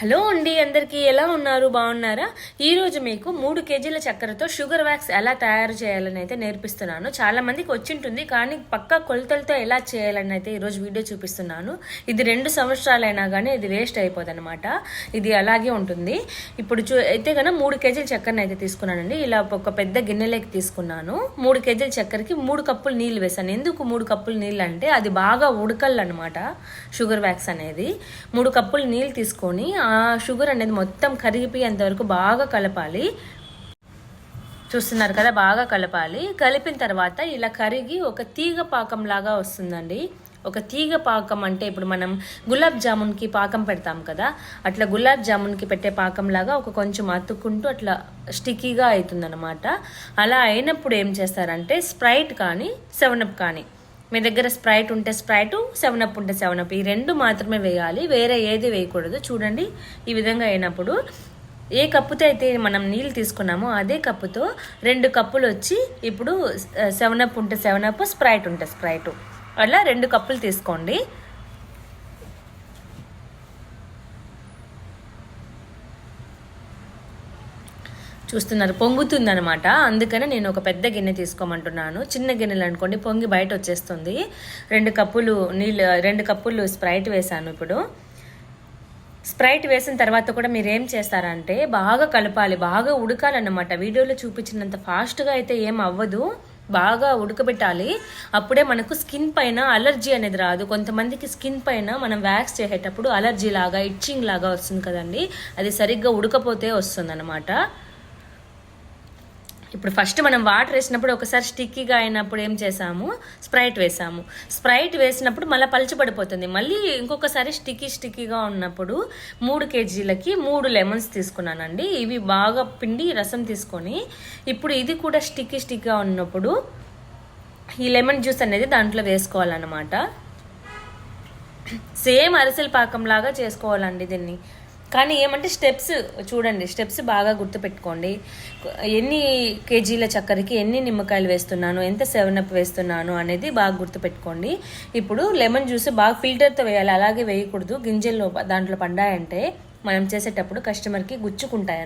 Hello అండి అందరికీ ఎలా ఉన్నారు? బాగున్నారా? ఈరోజు మీకు మూడు కేజీల చక్కెరతో షుగర్ వ్యాక్స్ ఎలా తయారు చేయాలని అయితే నేర్పిస్తున్నాను. చాలా మందికి వచ్చింటుంది కానీ పక్కా కొలతలతో ఎలా చేయాలని అయితే ఈరోజు వీడియో చూపిస్తున్నాను. ఇది రెండు సంవత్సరాలైనా కానీ ఇది వేస్ట్ అయిపోదు అనమాట ఇది అలాగే ఉంటుంది. ఇప్పుడు చూ అయితే కనుక మూడు కేజీల చక్కెరని అయితే తీసుకున్నానండి. ఇలా ఒక పెద్ద గిన్నెలోకి తీసుకున్నాను. మూడు కేజీల చక్కెరకి మూడు కప్పులు నీళ్ళు వేసాను ఎందుకు మూడు కప్పులు నీళ్ళు అంటే అది బాగా ఉడకల్లనమాట షుగర్ వ్యాక్స్ అనేది. మూడు కప్పులు నీళ్ళు తీసుకొని ఆ షుగర్ అనేది మొత్తం కరిగిపోయేంత వరకు బాగా కలపాలి. చూస్తున్నారు కదా బాగా కలపాలి. కలిపిన తర్వాత ఇలా కరిగి ఒక తీగ పాకం లాగా వస్తుందండి. ఒక తీగ పాకం అంటే ఇప్పుడు మనం గులాబ్ జామున్కి పాకం పెడతాం కదా అట్లా గులాబ్ జామున్కి పెట్టే పాకం లాగా ఒక కొంచెం అతుక్కుంటూ అట్లా స్టిక్కీగా అవుతుందన్నమాట అలా అయినప్పుడు ఏం చేస్తారంటే స్ప్రైట్ కానీ సెవెనప్ కానీ మీ దగ్గర స్ప్రైట్ ఉంటే స్ప్రైట్ సెవెన్ అప్ ఉంటే సెవెన్ అప్. ఈ రెండు మాత్రమే వేయాలి. వేరే ఏది వేయకూడదు. చూడండి ఈ విధంగా అయినప్పుడు ఏ కప్పుతో అయితే మనం నీళ్ళు తీసుకున్నామో అదే కప్పుతో రెండు కప్పులు వచ్చి ఇప్పుడు సెవెన్ అప్ ఉంటే సెవెన్ అప్ స్ప్రైట్ ఉంటే స్ప్రైట్. అలా రెండు కప్పులు తీసుకోండి. చూస్తున్నారు. పొంగుతుందనమాట అందుకనే నేను ఒక పెద్ద గిన్నె తీసుకోమంటున్నాను. చిన్న గిన్నెలు అనుకోండి పొంగి బయట వచ్చేస్తుంది. రెండు కప్పులు నీళ్ళు రెండు కప్పులు స్ప్రైట్ వేసాను ఇప్పుడు. స్ప్రైట్ వేసిన తర్వాత కూడా మీరు ఏం చేస్తారంటే బాగా కలపాలి బాగా ఉడకాలన్నమాట. వీడియోలో చూపించినంత ఫాస్ట్గా అయితే ఏం అవ్వదు. బాగా ఉడకబెట్టాలి. అప్పుడే మనకు స్కిన్ పైన అలర్జీ అనేది రాదు. కొంతమందికి స్కిన్ పైన మనం వ్యాక్స్ చేసేటప్పుడు అలర్జీ లాగా ఇచ్చింగ్ లాగా వస్తుంది కదండి. అది సరిగ్గా ఉడకపోతే వస్తుంది ఇప్పుడు ఫస్ట్ మనం వాటర్ వేసినప్పుడు ఒకసారి స్టిక్కీగా అయినప్పుడు ఏం చేసాము? స్ప్రైట్ వేసాము. స్ప్రైట్ వేసినప్పుడు మళ్ళీ పలచబడిపోతుంది మళ్ళీ ఇంకొకసారి స్టిక్కీ స్టిక్కీగా ఉన్నప్పుడు మూడు కేజీలకి మూడు లెమన్స్ తీసుకున్నానండి. ఇవి బాగా పిండి రసం తీసుకొని ఇప్పుడు ఇది కూడా స్టిక్కీ స్టిక్గా ఉన్నప్పుడు ఈ లెమన్ జ్యూస్ అనేది దాంట్లో వేసుకోవాలన్నమాట. సేమ్ అరిసెల పాకం లాగా చేసుకోవాలండి దీన్ని. కానీ ఏమంటే స్టెప్స్ చూడండి స్టెప్స్ బాగా గుర్తుపెట్టుకోండి. ఎన్ని కేజీల చక్కెరకి ఎన్ని నిమ్మకాయలు వేస్తున్నాను ఎంత సెవెన్ అప్ వేస్తున్నాను అనేది బాగా గుర్తుపెట్టుకోండి. ఇప్పుడు లెమన్ జ్యూస్ బాగా ఫిల్టర్తో వేయాలి అలాగే వేయకూడదు. గింజల్లో దాంట్లో పండాయంటే మనం చేసేటప్పుడు కస్టమర్కి గుచ్చుకుంటాయి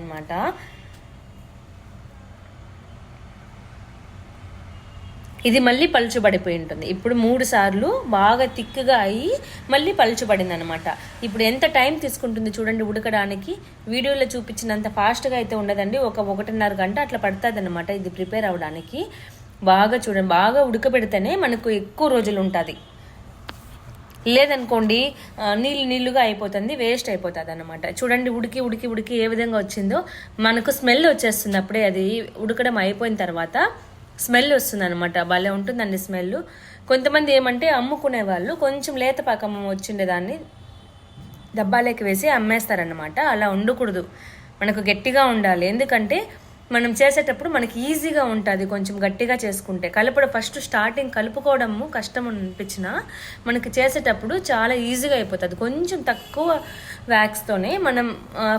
ఇది మళ్ళీ పలుచబడిపోయి ఉంటుంది. ఇప్పుడు మూడు సార్లు బాగా తిక్కుగా అయ్యి మళ్ళీ పలుచబడింది అనమాట ఇప్పుడు ఎంత టైం తీసుకుంటుంది చూడండి ఉడకడానికి. వీడియోలో చూపించినంత ఫాస్ట్గా అయితే ఉండదండి. ఒక ఒకటిన్నర గంట అట్లా పడుతుంది అనమాట ఇది ప్రిపేర్ అవ్వడానికి బాగా చూడండి బాగా ఉడకబెడితేనే మనకు ఎక్కువ రోజులు ఉంటుంది. లేదనుకోండి నీళ్ళు నీళ్ళుగా అయిపోతుంది వేస్ట్ అయిపోతుంది అనమాట చూడండి ఉడికి ఉడికి ఉడికి ఏ విధంగా వచ్చిందో. మనకు స్మెల్ వచ్చేస్తుంది అప్పుడే అది ఉడకడం అయిపోయిన తర్వాత స్మెల్ వస్తుంది అనమాట భలే ఉంటుందండి స్మెల్ కొంతమంది ఏమంటే అమ్ముకునే వాళ్ళు కొంచెం లేత పాకం వచ్చిండే దాన్ని డబ్బాలోకి వేసి అమ్మేస్తారనమాట అలా ఉండకూడదు. మనకు గట్టిగా ఉండాలి. ఎందుకంటే మనం చేసేటప్పుడు మనకి ఈజీగా ఉంటుంది కొంచెం గట్టిగా చేసుకుంటే. కలుపుడు ఫస్ట్ స్టార్టింగ్ కలుపుకోవడము కష్టం అనిపించిన మనకి చేసేటప్పుడు చాలా ఈజీగా అయిపోతుంది. కొంచెం తక్కువ వ్యాక్స్తోనే మనం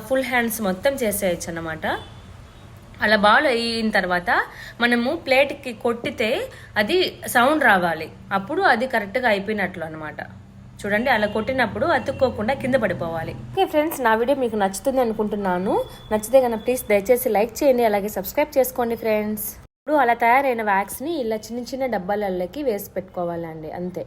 ఫుల్ హ్యాండ్స్ మొత్తం చేసేయచ్చు అనమాట అలా బాల్ అయిన తర్వాత మనము ప్లేట్కి కొట్టితే అది సౌండ్ రావాలి. అప్పుడు అది కరెక్ట్గా అయిపోయినట్లు అనమాట చూడండి అలా కొట్టినప్పుడు అతుక్కోకుండా కింద పడిపోవాలి. ఓకే ఫ్రెండ్స్ నా వీడియో మీకు నచ్చుతుంది అనుకుంటున్నాను. నచ్చితే కనుక ప్లీజ్ దయచేసి లైక్ చేయండి అలాగే సబ్స్క్రైబ్ చేసుకోండి ఫ్రెండ్స్. ఇప్పుడు అలా తయారైన వ్యాక్స్ని ఇలా చిన్న చిన్న డబ్బాలకి వేసి పెట్టుకోవాలండి అంతే.